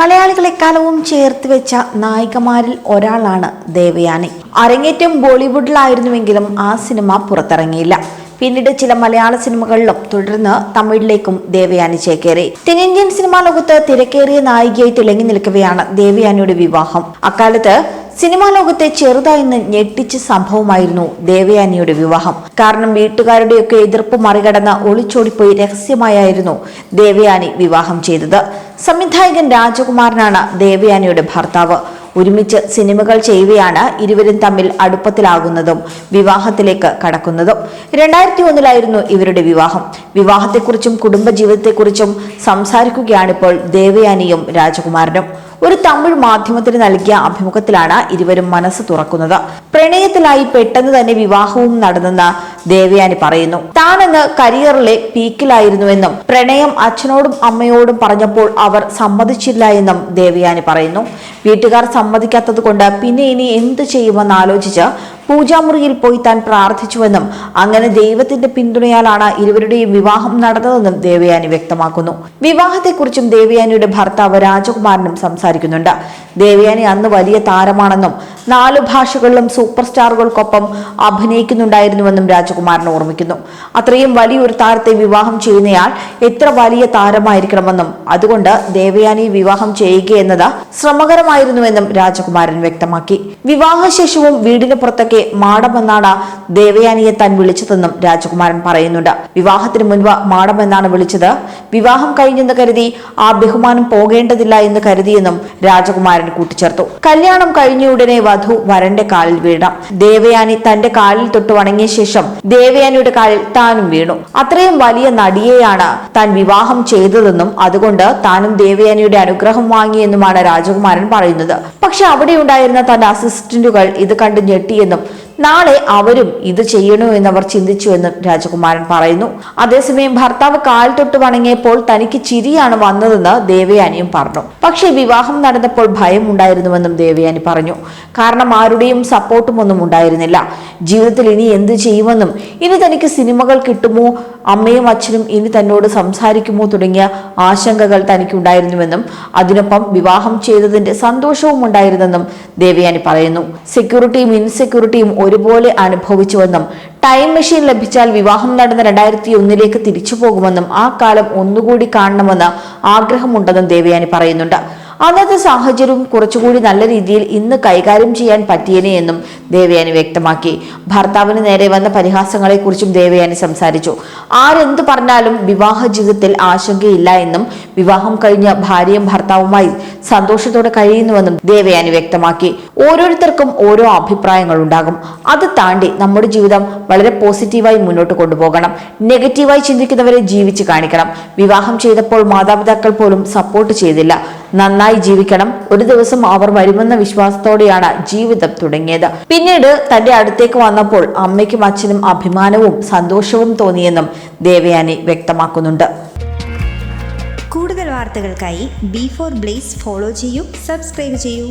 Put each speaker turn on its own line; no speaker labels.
മലയാളികളെ കാലവും ചേർത്ത് വെച്ച നായികമാരിൽ ഒരാളാണ് ദേവയാനി. അരങ്ങേറ്റം ബോളിവുഡിലായിരുന്നുവെങ്കിലും ആ സിനിമ പുറത്തിറങ്ങിയില്ല. പിന്നീട് ചില മലയാള സിനിമകളിലും തുടർന്ന് തമിഴിലേക്കും ദേവയാനി ചേക്കേറി. തെന്നിന്ത്യൻ സിനിമാ ലോകത്ത് തിരക്കേറിയ നായികയായി തിളങ്ങി നിൽക്കവെയാണ് ദേവയാനിയുടെ വിവാഹം. അക്കാലത്ത് സിനിമാ ലോകത്തെ ചെറുതായി നിന്ന് ഞെട്ടിച്ച സംഭവമായിരുന്നു ദേവയാനിയുടെ വിവാഹം. കാരണം വീട്ടുകാരുടെയൊക്കെ എതിർപ്പ് മറികടന്ന് ഒളിച്ചോടിപ്പോയി രഹസ്യമായായിരുന്നു ദേവയാനി വിവാഹം ചെയ്തത്. സംവിധായകൻ രാജകുമാരനാണ് ദേവയാനിയുടെ ഭർത്താവ്. ഒരുമിച്ച് സിനിമകൾ ചെയ്യുകയാണ് ഇരുവരും തമ്മിൽ അടുപ്പത്തിലാകുന്നതും വിവാഹത്തിലേക്ക് കടക്കുന്നതും. രണ്ടായിരത്തി ഒന്നിലായിരുന്നു ഇവരുടെ വിവാഹം. വിവാഹത്തെക്കുറിച്ചും കുടുംബജീവിതത്തെക്കുറിച്ചും സംസാരിക്കുകയാണിപ്പോൾ ദേവയാനിയും രാജകുമാരനും. ഒരു തമിഴ് മാധ്യമത്തിന് നൽകിയ അഭിമുഖത്തിലാണ് ഇരുവരും മനസ്സ് തുറക്കുന്നത്. പ്രണയത്തിലായി പെട്ടെന്ന് തന്നെ വിവാഹവും നടന്നെന്ന് ദേവയാനി പറയുന്നു. താനെന്ന് കരിയറിലെ പീക്കിലായിരുന്നുവെന്നും പ്രണയം അച്ഛനോടും അമ്മയോടും പറഞ്ഞപ്പോൾ അവർ സമ്മതിച്ചില്ല എന്നും ദേവയാനി പറയുന്നു. വീട്ടുകാർ സമ്മതിക്കാത്തത് കൊണ്ട് പിന്നെ ഇനി എന്ത് ചെയ്യുമെന്ന് ആലോചിച്ച് പൂജാമുറിയിൽ പോയി താൻ പ്രാർത്ഥിച്ചുവെന്നും അങ്ങനെ ദൈവത്തിന്റെ പിന്തുണയാലാണ് ഇരുവരുടെയും വിവാഹം നടന്നതെന്നും ദേവയാനി വ്യക്തമാക്കുന്നു. വിവാഹത്തെക്കുറിച്ചും ദേവയാനിയുടെ ഭർത്താവ് രാജകുമാരനും സംസാരിക്കുന്നുണ്ട്. ദേവയാനി അന്ന് വലിയ താരമാണെന്നും നാല് ഭാഷകളിലും സൂപ്പർ സ്റ്റാറുകൾക്കൊപ്പം അഭിനയിക്കുന്നുണ്ടായിരുന്നുവെന്നും രാജകുമാരൻ ഓർമ്മിക്കുന്നു. അത്രയും വലിയൊരു താരത്തെ വിവാഹം ചെയ്യുന്നയാൾ എത്ര വലിയ താരമായിരിക്കണമെന്നും അതുകൊണ്ട് ദേവയാനി വിവാഹം ചെയ്യുക എന്നത് ശ്രമകരമായിരുന്നുവെന്നും രാജകുമാരൻ വ്യക്തമാക്കി. വിവാഹശേഷവും വീടിന് പുറത്തൊക്കെ മാടമെന്നാണ് ദേവയാനിയെ താൻ വിളിച്ചതെന്നും രാജകുമാരൻ പറയുന്നുണ്ട്. വിവാഹത്തിന് മുൻപ് മാടമെന്നാണ് വിളിച്ചത്. വിവാഹം കഴിഞ്ഞെന്ന് കരുതി ആ ബഹുമാനം പോകേണ്ടതില്ല എന്ന് കരുതിയെന്നും രാജകുമാരൻ കൂട്ടിച്ചേർത്തു. കല്യാണം കഴിഞ്ഞ ഉടനെ വധു വരന്റെ കാലിൽ വീഴാം ദേവയാനി തന്റെ കാലിൽ തൊട്ട് വണങ്ങിയ ശേഷം ദേവയാനിയുടെ കാലിൽ താനും വീണു. അത്രയും വലിയ നടിയെയാണ് താൻ വിവാഹം ചെയ്തതെന്നും അതുകൊണ്ട് താനും ദേവയാനിയുടെ അനുഗ്രഹം വാങ്ങിയെന്നുമാണ് രാജകുമാരൻ പറയുന്നത്. പക്ഷെ അവിടെ ഉണ്ടായിരുന്ന തന്റെ അസിസ്റ്റന്റുകൾ ഇത് കണ്ട് ഞെട്ടിയെന്നും നാളെ അവരും ഇത് ചെയ്യണോ എന്നവർ എന്ന് രാജകുമാരൻ പറയുന്നു. അതേസമയം ഭർത്താവ് കാൽ തൊട്ട് വണങ്ങിയപ്പോൾ തനിക്ക് ചിരിയാണ് വന്നതെന്ന് ദേവയാനിയും പറഞ്ഞു. പക്ഷേ വിവാഹം നടന്നപ്പോൾ ഭയം ഉണ്ടായിരുന്നുവെന്നും ദേവയാനി പറഞ്ഞു. കാരണം ആരുടെയും സപ്പോർട്ടും ഒന്നും ഉണ്ടായിരുന്നില്ല. ജീവിതത്തിൽ ഇനി എന്ത് ചെയ്യുമെന്നും ഇനി തനിക്ക് സിനിമകൾ കിട്ടുമോ അമ്മയും അച്ഛനും ഇനി തന്നോട് സംസാരിക്കുമോ തുടങ്ങിയ ആശങ്കകൾ തനിക്കുണ്ടായിരുന്നുവെന്നും അതിനൊപ്പം വിവാഹം ചെയ്തതിന്റെ സന്തോഷവും ഉണ്ടായിരുന്നെന്നും ദേവയാനി പറയുന്നു. സെക്യൂരിറ്റിയും ഇൻസെക്യൂരിറ്റിയും ഒരുപോലെ അനുഭവിച്ചുവെന്നും ടൈം മെഷീൻ ലഭിച്ചാൽ വിവാഹം നടന്ന രണ്ടായിരത്തി ഒന്നിലേക്ക് തിരിച്ചു പോകുമെന്നും ആ കാലം ഒന്നുകൂടി കാണണമെന്ന് ആഗ്രഹമുണ്ടെന്നും ദേവയാനി പറയുന്നുണ്ട്. അന്നത്തെ സാഹചര്യവും കുറച്ചുകൂടി നല്ല രീതിയിൽ ഇന്ന് കൈകാര്യം ചെയ്യാൻ പറ്റിയനെ എന്നും ദേവയാനി വ്യക്തമാക്കി. ഭർത്താവിന് നേരെ വന്ന പരിഹാസങ്ങളെക്കുറിച്ചും ദേവയാനി സംസാരിച്ചു. ആരെന്ത് പറഞ്ഞാലും വിവാഹ ജീവിതത്തിൽ ആശങ്കയില്ല എന്നും വിവാഹം കഴിഞ്ഞ ഭാര്യയും ഭർത്താവുമായി സന്തോഷത്തോടെ കഴിയുന്നുവെന്നും ദേവയാനി വ്യക്തമാക്കി. ഓരോരുത്തർക്കും ഓരോ അഭിപ്രായങ്ങൾ ഉണ്ടാകും അത് താണ്ടി നമ്മുടെ ജീവിതം വളരെ പോസിറ്റീവായി മുന്നോട്ട് കൊണ്ടുപോകണം. നെഗറ്റീവായി ചിന്തിക്കുന്നവരെ ജീവിച്ച് കാണിക്കണം. വിവാഹം ചെയ്തപ്പോൾ മാതാപിതാക്കൾ പോലും സപ്പോർട്ട് ചെയ്തില്ല. നന്നായി ജീവിക്കണം. ഒരു ദിവസം അവർ വരുമെന്ന വിശ്വാസത്തോടെയാണ് ജീവിതം തുടങ്ങിയത്. പിന്നീട് തന്റെ അടുത്തേക്ക് വന്നപ്പോൾ അമ്മയ്ക്കും അച്ഛനും അഭിമാനവും സന്തോഷവും തോന്നിയെന്നും ദേവയാനി വ്യക്തമാക്കുന്നുണ്ട്.
കൂടുതൽ വാർത്തകൾക്കായി ബി ഫോർ ബ്ലേസ് ഫോളോ ചെയ്യൂ സബ്സ്ക്രൈബ് ചെയ്യൂ.